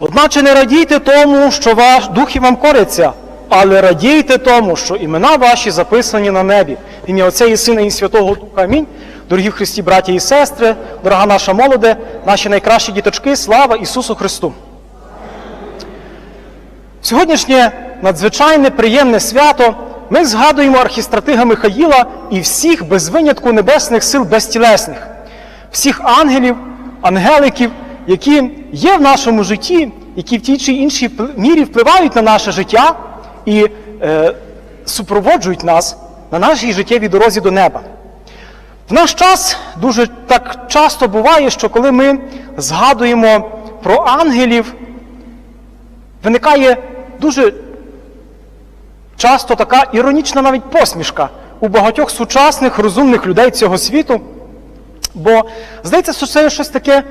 Одначе не радійте тому, що ваш духи вам коряться, але радійте тому, що імена ваші записані на небі. В ім'я Отця і Сина і Святого Духа. Амінь. Дорогі Христі, браті і сестри, дорога наша молоде, наші найкращі діточки, слава Ісусу Христу! Сьогоднішнє надзвичайне приємне свято ми згадуємо архістратига Михаїла і всіх без винятку небесних сил безтілесних, всіх ангелів, ангеликів, які є в нашому житті, які в тій чи іншій мірі впливають на наше життя і е, супроводжують нас на нашій життєвій дорозі до неба. В наш час дуже так часто буває, що коли ми згадуємо про ангелів, виникає дуже часто така іронічна навіть посмішка у багатьох сучасних розумних людей цього світу. Бо здається, що це щось таке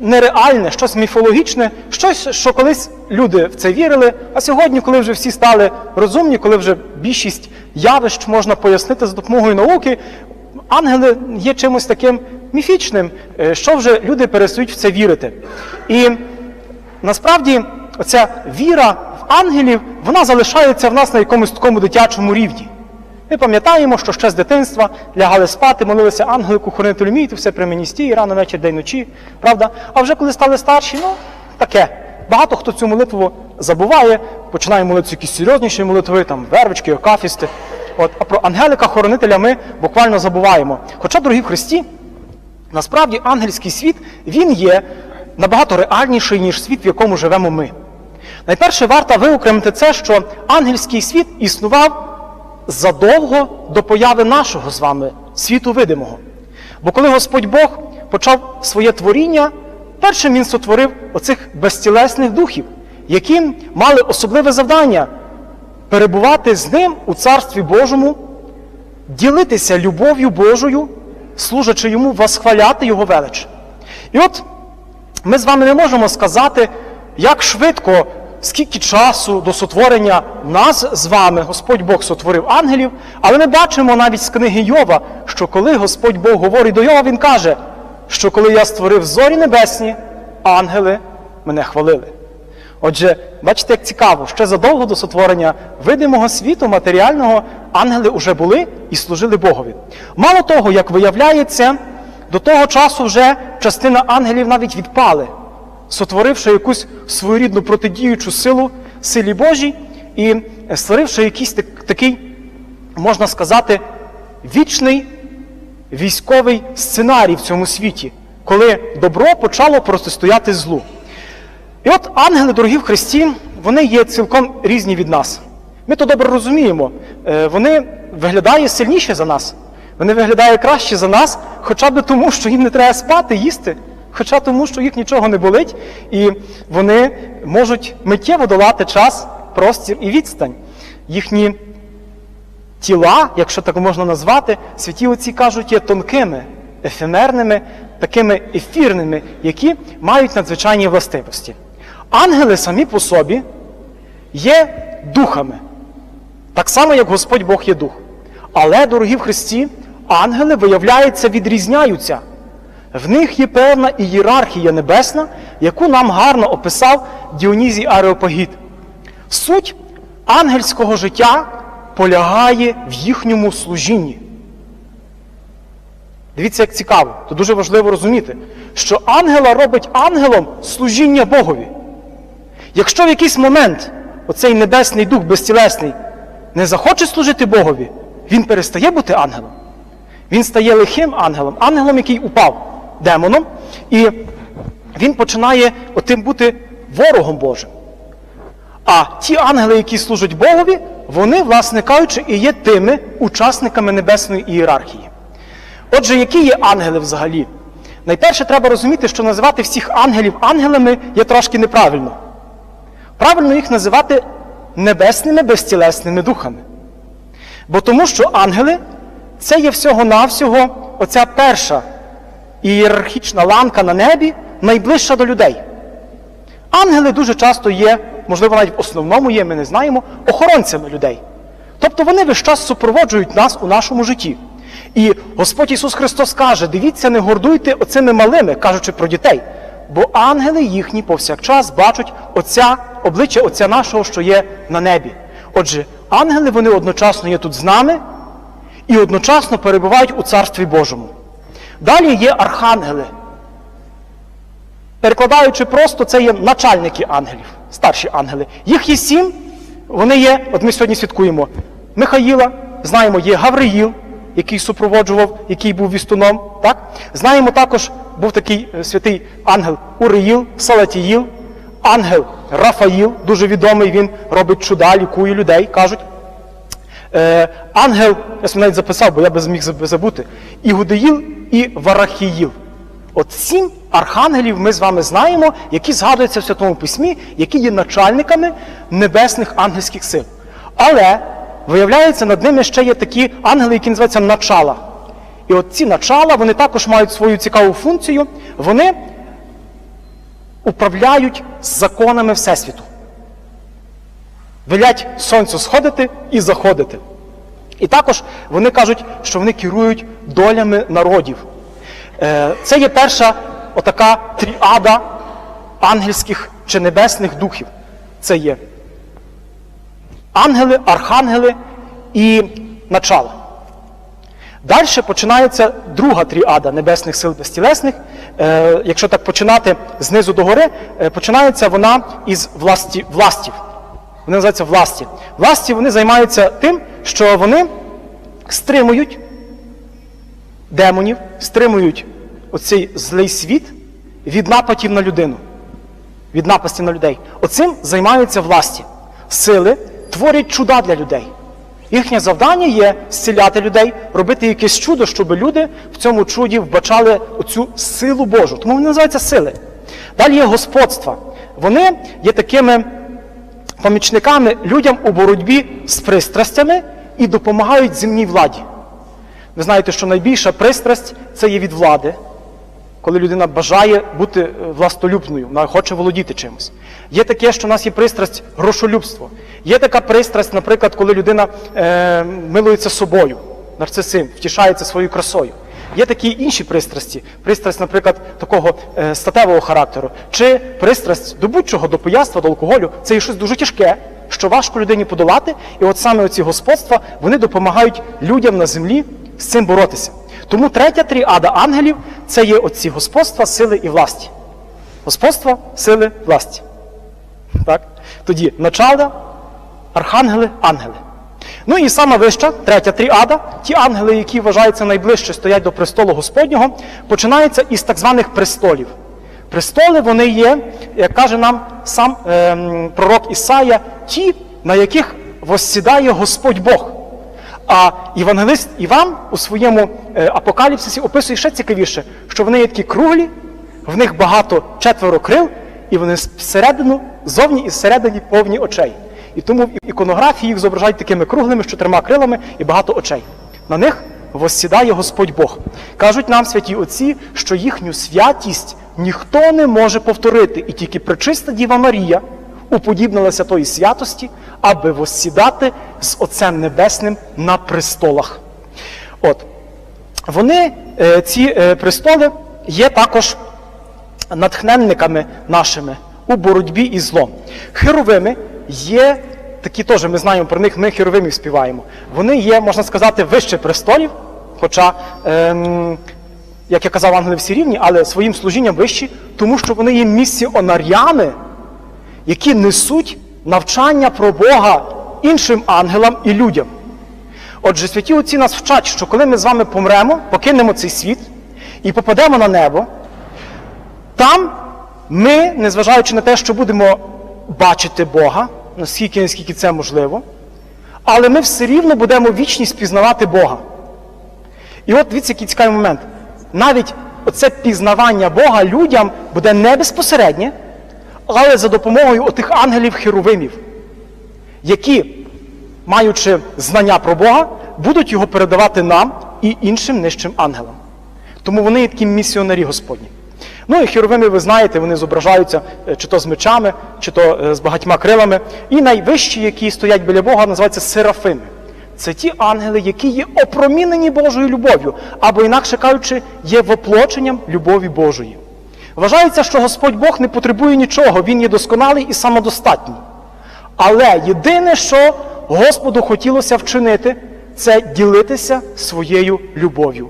нереальне, щось міфологічне, щось, що колись люди в це вірили, а сьогодні, коли вже всі стали розумні, коли вже більшість явищ можна пояснити за допомогою науки, ангели є чимось таким міфічним, е, що вже люди перестають в це вірити. І насправді оця віра в ангелів, вона залишається в нас на якомусь такому дитячому рівні. Ми пам'ятаємо, що ще з дитинства лягали спати, молилися ангелику, хоронителю мій, ти все при мені стій, рано вечір, день ночі, правда? А вже коли стали старші, ну таке. Багато хто цю молитву забуває, починає молитися якісь серйозніші молитви, там вервички, окафісти. От, а про ангелика, хоронителя ми буквально забуваємо. Хоча, дорогі в Христі, насправді ангельський світ він є набагато реальніший, ніж світ, в якому живемо ми. Найперше варто виокремити це, що ангельський світ існував задовго до появи нашого з вами світу видимого. Бо коли Господь Бог почав своє творіння, першим він сотворив оцих безтілесних духів, які мали особливе завдання перебувати з ним у Царстві Божому, ділитися любов'ю Божою, служачи йому, восхваляти Його велич. І от ми з вами не можемо сказати, як швидко, скільки часу до сотворення нас з вами Господь Бог сотворив ангелів, але ми бачимо навіть з книги Йова, що коли Господь Бог говорить до Йова, Він каже, що коли я створив зорі небесні, ангели мене хвалили. Отже, бачите, як цікаво, ще задовго до сотворення видимого світу, матеріального, ангели вже були і служили Богові. Мало того, як виявляється, до того часу вже частина ангелів навіть відпали, сотворивши якусь своєрідну протидіючу силу силі Божій і створивши якийсь такий, можна сказати, вічний військовий сценарій в цьому світі, коли добро почало протистояти злу. І от ангели, дорогі в Христі, вони є цілком різні від нас. Ми то добре розуміємо. Е, Вони виглядають сильніше за нас. Вони виглядають краще за нас, хоча б тому, що їм не треба спати, їсти, хоча тому, що їх нічого не болить, і вони можуть миттєво долати час, простір і відстань. Їхні тіла, якщо так можна назвати, святі отці кажуть, є тонкими, ефемерними, такими ефірними, які мають надзвичайні властивості. Ангели самі по собі є духами, так само, як Господь Бог є дух. Але, дорогі в Христі, ангели, виявляється, відрізняються. В них є певна ієрархія небесна, яку нам гарно описав Діонізій Ареопагіт. Суть ангельського життя полягає в їхньому служінні. Дивіться, як цікаво, то дуже важливо розуміти, що ангела робить ангелом служіння Богові. Якщо в якийсь момент оцей небесний дух безтілесний не захоче служити Богові, він перестає бути ангелом. Він стає лихим ангелом, ангелом, який упав демоном, і він починає отим бути ворогом Божим. А ті ангели, які служать Богові, вони, власне кажучи, і є тими учасниками небесної ієрархії. Отже, які є ангели взагалі? Найперше треба розуміти, що називати всіх ангелів ангелами є трошки неправильно. Правильно їх називати небесними безтілесними духами. Бо тому, що ангели це є всього-навсього оця перша ієрархічна ланка на небі, найближча до людей. Ангели дуже часто є, можливо, навіть в основному є, ми не знаємо, охоронцями людей. Тобто вони весь час супроводжують нас у нашому житті. І Господь Ісус Христос каже: дивіться, не гордуйте оцими малими, кажучи про дітей, бо ангели їхні повсякчас бачать Отця, обличчя Отця нашого, що є на небі. Отже, ангели вони одночасно є тут з нами і одночасно перебувають у Царстві Божому. Далі є архангели. Перекладаючи просто, це є начальники ангелів, старші ангели. Їх є сім, вони є, от ми сьогодні святкуємо Михаїла, знаємо, є Гавриїл, який супроводжував, який був вістуном. Так? Знаємо також, був такий е, святий ангел Уриїл, Салатіїл, ангел Рафаїл, дуже відомий, він робить чуда, лікує людей, кажуть. Е, ангел, я навіть записав, бо я би зміг забути, Ігудеїл і Варахіїл. От сім архангелів ми з вами знаємо, які згадуються в Святому Письмі, які є начальниками небесних ангельських сил. Але, виявляється, над ними ще є такі ангели, які називаються начала. І от ці начала, вони також мають свою цікаву функцію, вони управляють законами Всесвіту велять сонцю сходити і заходити. І також вони кажуть, що вони керують долями народів. Е, Це є перша отака тріада ангельських чи небесних духів. Це є ангели, архангели і начала. Далі починається друга тріада небесних сил безтілесних. Е, якщо так починати знизу до гори, е, починається вона із власті, властів. Вони називаються власті. Власті вони займаються тим, що вони стримують демонів, стримують оцей злий світ від нападів на людину, від напасті на людей. Оцим займаються власті. Сили творять чуда для людей. Їхнє завдання є зціляти людей, робити якесь чудо, щоб люди в цьому чуді вбачали оцю силу Божу. Тому вони називаються сили. Далі є господства. Вони є такими помічниками людям у боротьбі з пристрастями і допомагають земній владі. Ви знаєте, що найбільша пристрасть це є від влади, коли людина бажає бути е, властолюбною, вона хоче володіти чимось. Є таке, що в нас є пристрасть грошолюбство. Є така пристрасть, наприклад, коли людина е, милується собою, нарцисим, втішається своєю красою. Є такі інші пристрасті, пристрасть, наприклад, такого е, статевого характеру, чи пристрасть до будь-чого, до пияства, до алкоголю. Це є щось дуже тяжке, що важко людині подолати. І от саме оці господства вони допомагають людям на землі з цим боротися. Тому третя тріада ангелів це є оці господства, сили і власті. Господства, сили, власті. Так? Тоді начала, архангели, ангели. Ну і сама вища, третя тріада, ті ангели, які вважаються найближче стоять до престолу Господнього, починається із так званих престолів. Престоли вони є, як каже нам сам ем, пророк Ісая, ті, на яких воссідає Господь Бог. А Євангелист Іван у своєму е, апокаліпсисі описує ще цікавіше, що вони є такі круглі, в них багато четверо крил, і вони всередину, зовні і всередині повні очей. І тому в іконографії їх зображають такими круглими з чотирма крилами і багато очей. На них воссідає Господь Бог. Кажуть нам святі отці, що їхню святість ніхто не може повторити, і тільки пречиста Діва Марія уподібнилася тої святості, аби воссідати з Отцем Небесним на престолах. От. Вони, е, ці е, престоли, є також натхненниками нашими у боротьбі із злом. Херовими є такі теж, ми знаємо про них, ми херовимів співаємо. Вони є, можна сказати, вище престолів, хоча, ем, як я казав, ангели всі рівні, але своїм служінням вищі, тому що вони є місіонарями, які несуть навчання про Бога іншим ангелам і людям. Отже, святі отці нас вчать, що коли ми з вами помремо, покинемо цей світ і попадемо на небо, там ми, незважаючи на те, що будемо бачити Бога, наскільки наскільки це можливо, але ми все рівно будемо вічність пізнавати Бога. І от дивіться, який цікавий момент. Навіть оце пізнавання Бога людям буде не безпосереднє, але за допомогою отих ангелів-херовимів, які, маючи знання про Бога, будуть його передавати нам і іншим нижчим ангелам. Тому вони є такі місіонарі Господні. Ну і херовими, ви знаєте, вони зображаються е, чи то з мечами, чи то е, з багатьма крилами. І найвищі, які стоять біля Бога, називаються серафими. Це ті ангели, які є опромінені Божою любов'ю, або, інакше кажучи, є воплоченням любові Божої. Вважається, що Господь Бог не потребує нічого, Він є досконалий і самодостатній. Але єдине, що Господу хотілося вчинити, це ділитися своєю любов'ю.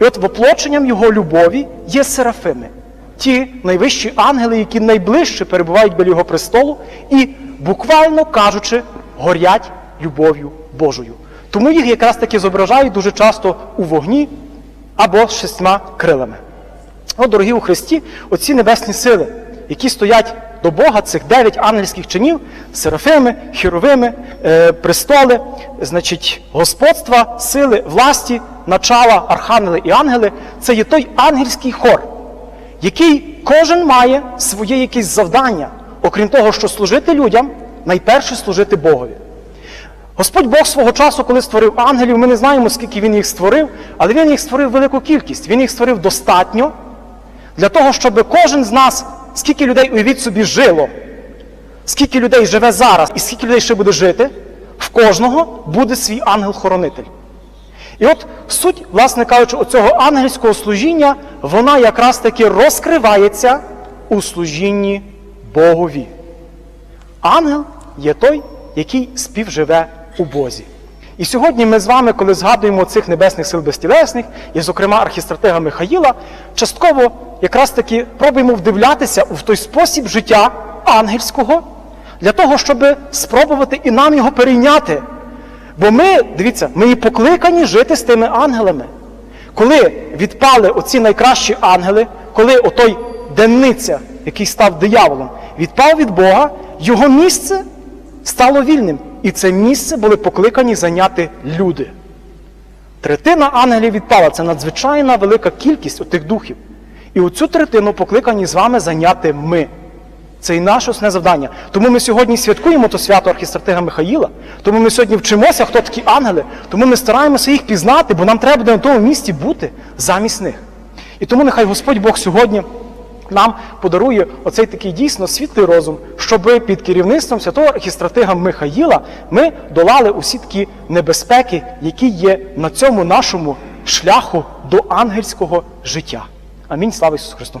І от воплоченням його любові є серафими, ті найвищі ангели, які найближче перебувають біля його престолу, і, буквально кажучи, горять любов'ю Божою. Тому їх якраз таки зображають дуже часто у вогні або з шістьма крилами. От, дорогі у Христі, оці небесні сили, які стоять до Бога, цих дев'ять ангельських чинів, серафими, хіровими, е, престоли, значить, господства, сили, власті, начала, архангели і ангели, це є той ангельський хор, який кожен має своє якесь завдання, окрім того, що служити людям, найперше служити Богові. Господь Бог свого часу, коли створив ангелів, ми не знаємо, скільки він їх створив, але він їх створив велику кількість. Він їх створив достатньо для того, щоб кожен з нас, скільки людей уявіть собі жило, скільки людей живе зараз і скільки людей ще буде жити, в кожного буде свій ангел-хоронитель. І от суть, власне кажучи, оцього ангельського служіння, вона якраз таки розкривається у служінні Богові. Ангел є той, який співживе у Бозі. І сьогодні ми з вами, коли згадуємо цих небесних сил безтілесних, і, зокрема, архістратега Михаїла, частково якраз таки пробуємо вдивлятися в той спосіб життя ангельського, для того, щоб спробувати і нам його перейняти. Бо ми, дивіться, ми і покликані жити з тими ангелами. Коли відпали оці найкращі ангели, коли отой денниця, який став дияволом, відпав від Бога, його місце стало вільним. І це місце були покликані зайняти люди. Третина ангелів відпала. Це надзвичайна велика кількість отих духів. І оцю третину покликані з вами зайняти ми. Це і наше основне завдання. Тому ми сьогодні святкуємо то свято архістратига Михаїла, тому ми сьогодні вчимося, хто такі ангели, тому ми стараємося їх пізнати, бо нам треба буде на тому місці бути замість них. І тому нехай Господь Бог сьогодні нам подарує оцей такий дійсно світлий розум, щоб під керівництвом святого архістратига Михаїла ми долали усі такі небезпеки, які є на цьому нашому шляху до ангельського життя. Амінь. Слава Ісусу Христу!